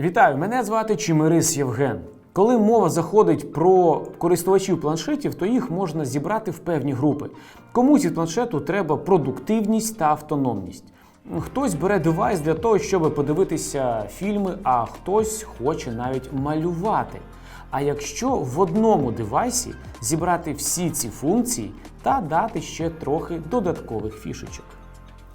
Вітаю, мене звати Чимирис Євген. Коли мова заходить про користувачів планшетів, то їх можна зібрати в певні групи. Комусь від планшету треба продуктивність та автономність. Хтось бере девайс для того, щоб подивитися фільми, а хтось хоче навіть малювати. А якщо в одному девайсі зібрати всі ці функції та дати ще трохи додаткових фішечок.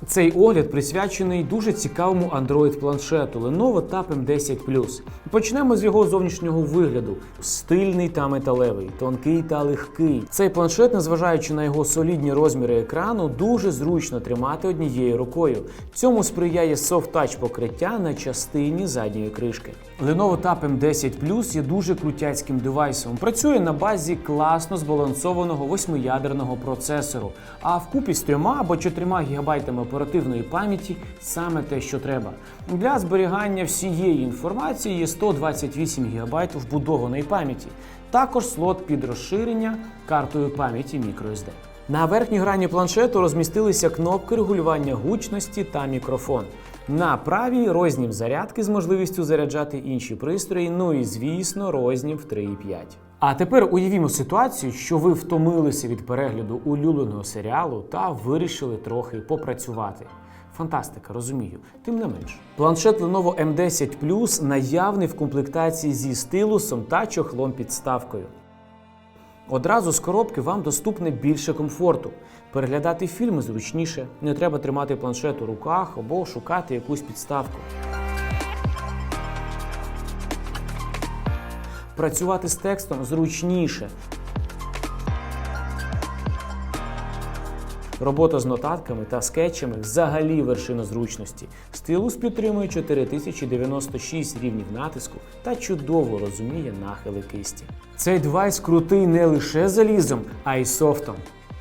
Цей огляд присвячений дуже цікавому Android-планшету Lenovo Tab M10 Почнемо з його зовнішнього вигляду: стильний та металевий, тонкий та легкий. Цей планшет, незважаючи на його солідні розміри екрану, дуже зручно тримати однією рукою. Цьому сприяє софт-тач покриття на частині задньої кришки. Lenovo Tab M10 є дуже крутяцьким девайсом. Працює на базі класно збалансованого восьмиядерного процесору, а вкупі з трьома або чотирма гігабайтами оперативної пам'яті саме те, що треба. Для зберігання всієї інформації є 128 ГБ вбудованої пам'яті. Також слот під розширення картою пам'яті microSD. На верхній грані планшету розмістилися кнопки регулювання гучності та мікрофон. На правій рознім зарядки з можливістю заряджати інші пристрої, ну і звісно, рознім в 3,5. А тепер уявімо ситуацію, що ви втомилися від перегляду улюбленого серіалу та вирішили трохи попрацювати. Фантастика, розумію, тим не менш. Планшет Lenovo M10 Plus наявний в комплектації зі стилусом та чохлом підставкою. Одразу з коробки вам доступне більше комфорту. Переглядати фільми зручніше, не треба тримати планшет у руках або шукати якусь підставку. Працювати з текстом зручніше. Робота з нотатками та скетчами взагалі вершина зручності. Стилус підтримує 4096 рівнів натиску та чудово розуміє нахили кисті. Цей девайс крутий не лише залізом, а й софтом.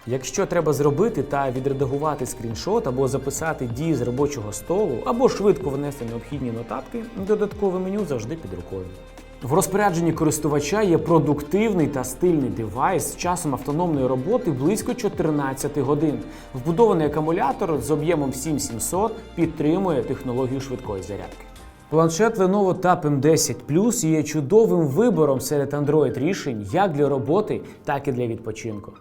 Якщо треба зробити та відредагувати скріншот або записати дії з робочого столу, або швидко внести необхідні нотатки, додаткове меню завжди під рукою. В розпорядженні користувача є продуктивний та стильний девайс з часом автономної роботи близько 14 годин. Вбудований акумулятор з об'ємом 7700 підтримує технологію швидкої зарядки. Планшет Lenovo Tab M10 Plus є чудовим вибором серед Android рішень як для роботи, так і для відпочинку.